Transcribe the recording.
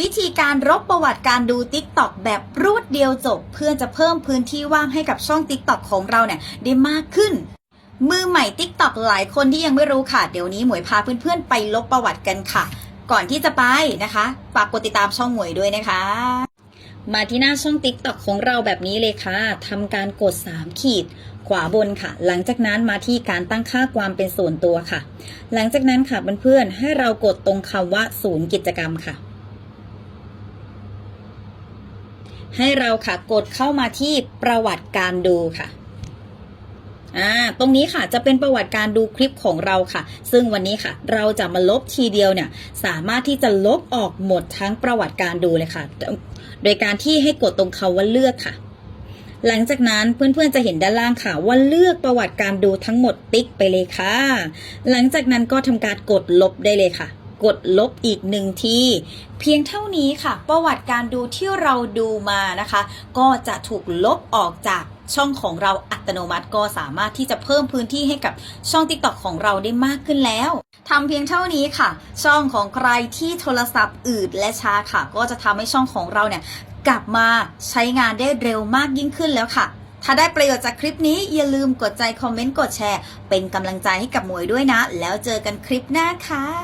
วิธีการรบประวัติการดู TikTok แบบรวดเดียวจบ เพื่อจะเพิ่มพื้นที่ว่างให้กับช่อง TikTok ของเราเนี่ยได้มากขึ้น มือใหม่ TikTok หลายคนที่ยังไม่รู้ค่ะ เดี๋ยวนี้หมวยพาเพื่อนๆ ไปลบประวัติกันค่ะ ก่อนที่จะไปนะคะฝากกดติดตามช่องหมวยด้วยนะคะ มาที่หน้าช่อง TikTok ของเราแบบนี้เลยค่ะทำการกด 3 ขีดขวาบนค่ะ หลังจากนั้นมาที่การตั้งค่าความเป็นส่วนตัวค่ะ หลังจากนั้นค่ะเพื่อนๆให้เรากดตรงคำว่าศูนย์กิจกรรมค่ะ ให้เราค่ะกดเข้ามาที่ประวัติการดูค่ะอ่าตรงนี้ค่ะจะเป็นประวัติการดูคลิปของเราค่ะ ซึ่งวันนี้ค่ะ เราจะมาลบทีเดียวเนี่ย สามารถที่จะลบออกหมดทั้งประวัติการดูเลยค่ะ โดยการที่ให้กดตรงคาว่าเลือกค่ะ หลังจากนั้นเพื่อนๆจะเห็นด้านล่างค่ะว่าเลือกประวัติการดูทั้งหมดติ๊กไปเลยค่ะ หลังจากนั้นก็ทำการกดลบได้เลยค่ะ กดลบอีกหนึ่งที เพียงเท่านี้ค่ะ ประวัติการดูที่เราดูมานะคะ ก็จะถูกลบออกจากช่องของเราอัตโนมัติก็สามารถที่จะเพิ่มพื้นที่ให้กับช่อง TikTok ของเราได้มากขึ้นแล้วทำเพียงเท่านี้ค่ะ ช่องของใครที่โทรศัพท์อืดและช้าค่ะ ก็จะทำให้ช่องของเราเนี่ยกลับมาใช้งานได้เร็วมากยิ่งขึ้นแล้วค่ะ ถ้าได้ประโยชน์จากคลิปนี้อย่าลืมกดใจคอมเมนต์กดแชร์ เป็นกำลังใจให้กับหมวยด้วยนะ แล้วเจอกันคลิปหน้าค่ะ